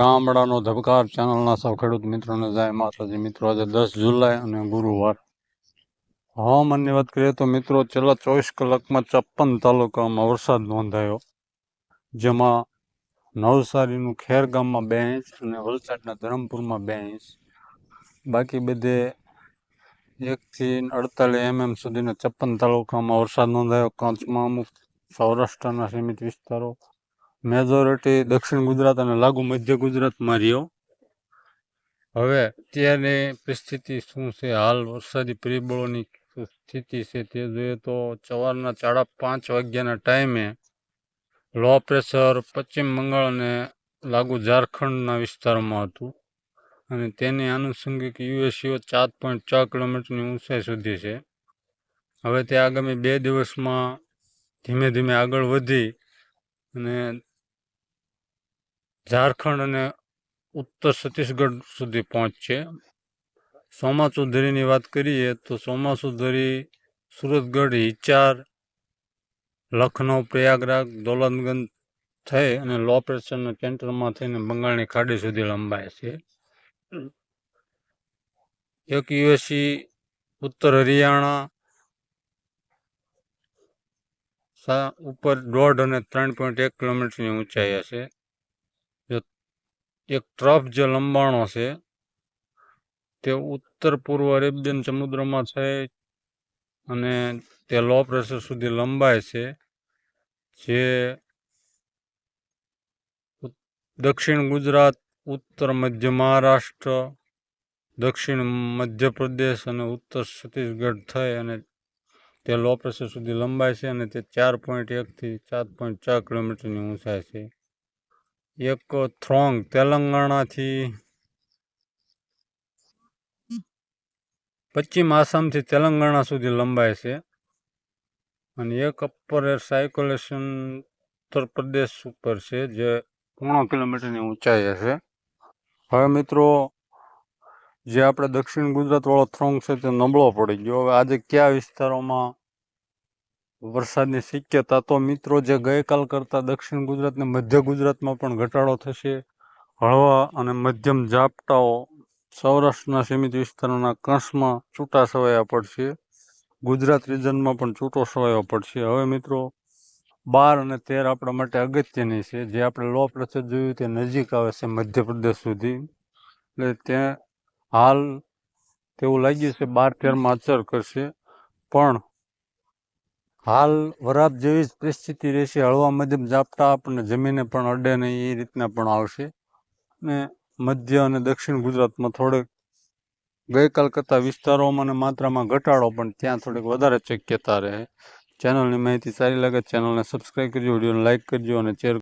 ગામડાનો ધબકાર ચેનલના સૌ ખેડૂત મિત્રોને જાય માતાજી. મિત્રો, આજે દસ જુલાઈ અને ગુરુવાર. હવામાનની વાત કરીએ તો મિત્રો, છેલ્લા ચોવીસ કલાકમાં છપ્પન તાલુકામાં વરસાદ નોંધાયો, જેમાં નવસારીનું ખેર ગામમાં બે ઇંચ અને વલસાડના ધરમપુરમાં બે ઇંચ. બાકી બધે એકથી અડતાલીસ એમએમ સુધીના છપ્પન તાલુકામાં વરસાદ નોંધાયો. કચ્છમાં અમુક સૌરાષ્ટ્રના સીમિત વિસ્તારો મેજોરિટી દક્ષિણ ગુજરાત અને લાગુ મધ્ય ગુજરાતમાં રહ્યો. હવે અત્યારની પરિસ્થિતિ શું છે? હાલ વરસાદી પરિબળોની સ્થિતિ છે તે જોઈએ તો સવારના સાડા પાંચ વાગ્યાના ટાઈમે લો પ્રેશર પશ્ચિમ બંગાળ અને લાગુ ઝારખંડના વિસ્તારોમાં હતું. અને તેની આનુષંગિક યુએસસીઓ ચાર પોઈન્ટ છ કિલોમીટરની ઊંચાઈ સુધી છે. હવે તે આગામી બે દિવસમાં ધીમે ધીમે આગળ વધી અને ઝારખંડ અને ઉત્તર છત્તીસગઢ સુધી પહોંચશે. સોમા ચૌધરીની વાત કરીએ તો સોમા ચૌધરી સુરતગઢ, હિચાર લખનઉ પ્રયાગરાજ, દોલતગંજ થઈ અને લો પ્રેશરના સેન્ટરમાં થઈને બંગાળની ખાડી સુધી લંબાય છે. એક યુએસી ઉત્તર હરિયાણા ઉપર દોઢ અને ત્રણ પોઈન્ટ એક કિલોમીટરની ઊંચાઈ હશે. એક ટ્રફ જે લંબાણો છે, તે ઉત્તર પૂર્વ અરેબિયન સમુદ્રમાં છે અને તે લો પ્રેશર સુધી લંબાય છે, જે દક્ષિણ ગુજરાત, ઉત્તર મધ્ય મહારાષ્ટ્ર, દક્ષિણ મધ્યપ્રદેશ અને ઉત્તર છત્તીસગઢ થઈ અને તે લો પ્રેશર સુધી લંબાય છે અને તે ચાર પોઈન્ટ એકથી સાત પોઈન્ટ ચાર કિલોમીટરની ઊંચાઈ છે. એક થ્રોંગ તેલંગાણાથી પશ્ચિમ આસામથી તેલંગાણા સુધી લંબાય છે. અને એક અપર એર સાયકોલેશન ઉત્તર પ્રદેશ ઉપર છે, જે પોણો કિલોમીટરની ઊંચાઈ હશે હવે મિત્રો, જે આપણે દક્ષિણ ગુજરાતવાળો થ્રોંગ છે, તે નબળો પડી ગયો. હવે આજે કયા વિસ્તારોમાં વરસાદની શક્યતા તો મિત્રો જે ગઈકાલ કરતાં દક્ષિણ ગુજરાત ને મધ્ય ગુજરાતમાં પણ ઘટાડો થશે. હળવા અને મધ્યમ ઝાપટાઓ સૌરાષ્ટ્રના સીમિત વિસ્તારોના કંસમાં છૂટા છવાયા પડશે. ગુજરાત રિજનમાં પણ છૂટો છવાયો પડશે. હવે મિત્રો, બાર અને તેર આપણા માટે અગત્યની છે. જે આપણે લો પ્રેશર જોયું તે નજીક આવે છે મધ્યપ્રદેશ સુધી. એટલે ત્યાં હાલ તેવું લાગ્યું છે બાર તેરમાં અચર કરશે. પણ હાલ વરાપ જેવી જ પરિસ્થિતિ રહેશે. હળવા મધ્યમ ઝાપટા આપણને જમીને પણ અડે નહીં, એ રીતના પણ આવશે. ને મધ્ય અને દક્ષિણ ગુજરાતમાં થોડેક ગઈકાલ કરતાં વિસ્તારોમાં અને માત્રામાં ઘટાડો પણ ત્યાં થોડીક વધારે શક્યતા રહે. ચેનલની માહિતી સારી લાગે ચેનલને સબસ્ક્રાઈબ કરજો, વિડીયોને લાઇક કરજો અને શેર